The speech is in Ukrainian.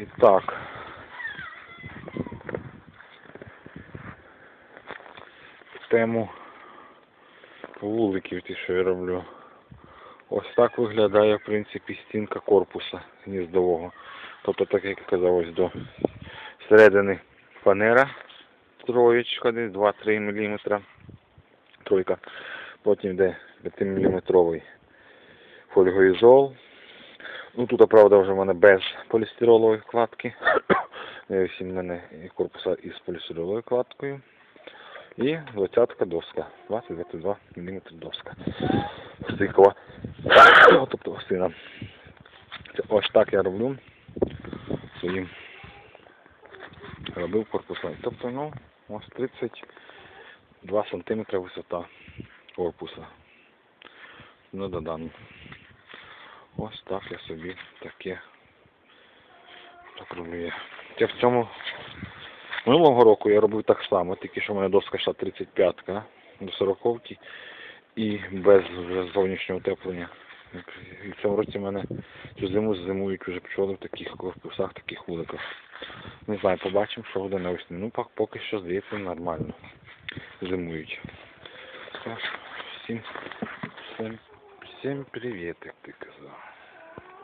І так. Тему вуликів ті, що я роблю. Ось так виглядає, в принципі, стінка корпуса гніздового. Тобто, так як казав, до середини фанера троєчка, десь 2-3 мм. Тройка. Потім йде 5-мм фольгоізол. Ну тут, правда, вже в мене без полістиролової вкладки. Всі в мене корпуса із полістироловою вкладкою. І 20 доска. 20-22 мм доска. Стикова. Тобто гостина. Це ось так я роблю своїм робив корпуса. Тобто, ну, ось 32 см висота корпуса. Ну, додан. Ось так я собі таке так роблю я. В цьому минулого року я робив так само, тільки що в мене доска йшла 35-ка до 40 і без зовнішнього утеплення. І в цьому році в мене цю зиму зимують вже пчоли в таких корпусах, таких вуликах. Не знаю, побачимо, що буде на весні. Ну, поки що здається нормально. Зимують. Так, всім, всім, всім привет, как ти казав.